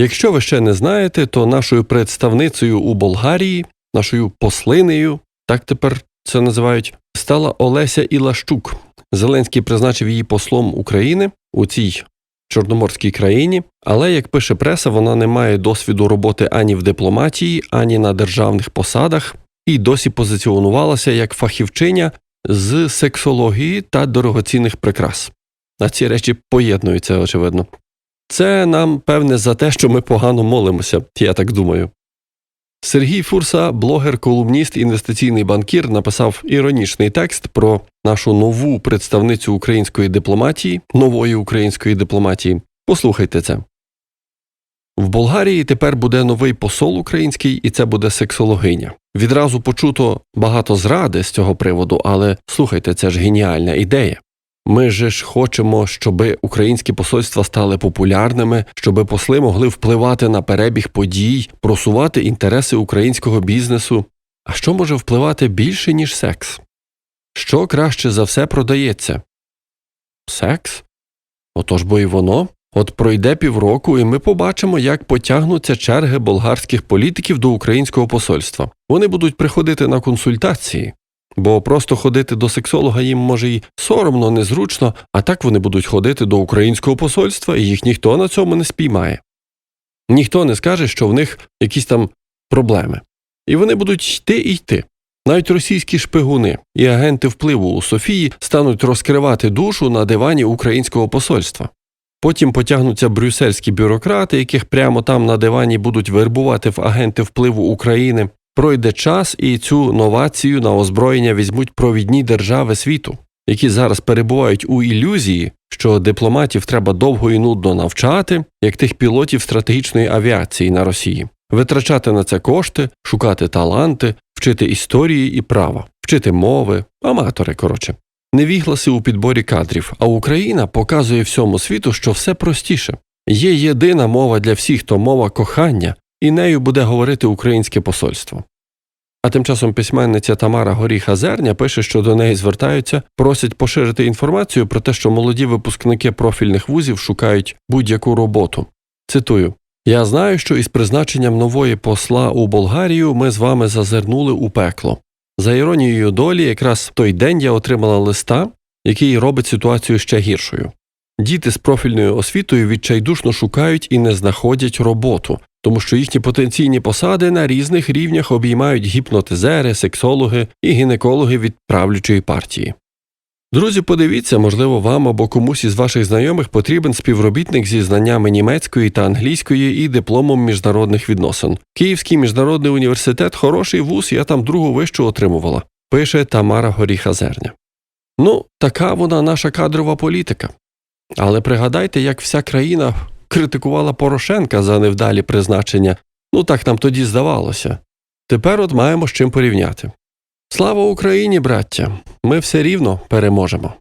Якщо ви ще не знаєте, то нашою представницею у Болгарії, нашою послинею, так тепер це називають, стала Олеся Ілащук. Зеленський призначив її послом України у цій чорноморській країні, але як пише преса, вона не має досвіду роботи ані в дипломатії, ані на державних посадах, і досі позиціонувалася як фахівчиня з сексології та дорогоцінних прикрас. А ці речі поєднуються, очевидно. Це нам певне за те, що ми погано молимося, я так думаю. Сергій Фурса, блогер, колумніст, інвестиційний банкір, написав іронічний текст про нашу нову представницю української дипломатії, нової української дипломатії. Послухайте це. В Болгарії тепер буде новий посол український, і це буде сексологиня. Відразу почуто багато зради з цього приводу, але слухайте, це ж геніальна ідея. Ми же ж хочемо, щоб українські посольства стали популярними, щоб посли могли впливати на перебіг подій, просувати інтереси українського бізнесу. А що може впливати більше, ніж секс? Що краще за все продається? Секс? Отож бо і воно. От пройде півроку, і ми побачимо, як потягнуться черги болгарських політиків до українського посольства. Вони будуть приходити на консультації, бо просто ходити до сексолога їм може й соромно, незручно, а так вони будуть ходити до українського посольства, і їх ніхто на цьому не спіймає. Ніхто не скаже, що в них якісь там проблеми. І вони будуть йти і йти. Навіть російські шпигуни і агенти впливу у Софії стануть розкривати душу на дивані українського посольства. Потім потягнуться брюссельські бюрократи, яких прямо там на дивані будуть вербувати в агенти впливу України. Пройде час, і цю новацію на озброєння візьмуть провідні держави світу, які зараз перебувають у ілюзії, що дипломатів треба довго і нудно навчати, як тих пілотів стратегічної авіації на Росії, витрачати на це кошти, шукати таланти, вчити історії і права, вчити мови, аматори, коротше. Невігласи у підборі кадрів, а Україна показує всьому світу, що все простіше. Є єдина мова для всіх, то мова кохання, і нею буде говорити українське посольство. А тим часом письменниця Тамара Горіха Зерня пише, що до неї звертаються, просять поширити інформацію про те, що молоді випускники профільних вузів шукають будь-яку роботу. Цитую Я знаю, що із призначенням нової посла у Болгарію ми з вами зазирнули у пекло. За іронією долі, якраз в той день я отримала листа, який робить ситуацію ще гіршою. Діти з профільною освітою відчайдушно шукають і не знаходять роботу, тому що їхні потенційні посади на різних рівнях обіймають гіпнотизери, сексологи і гінекологи від правлячої партії. Друзі, подивіться, можливо, вам або комусь із ваших знайомих потрібен співробітник зі знаннями німецької та англійської і дипломом міжнародних відносин. Київський міжнародний університет хороший вуз, я там другу вищу отримувала, пише Тамара Горіха Зерня. Ну, така вона наша кадрова політика. Але пригадайте, як вся країна критикувала Порошенка за невдалі призначення. Ну так нам тоді здавалося. Тепер от маємо з чим порівняти. Слава Україні, браття! Ми все рівно переможемо.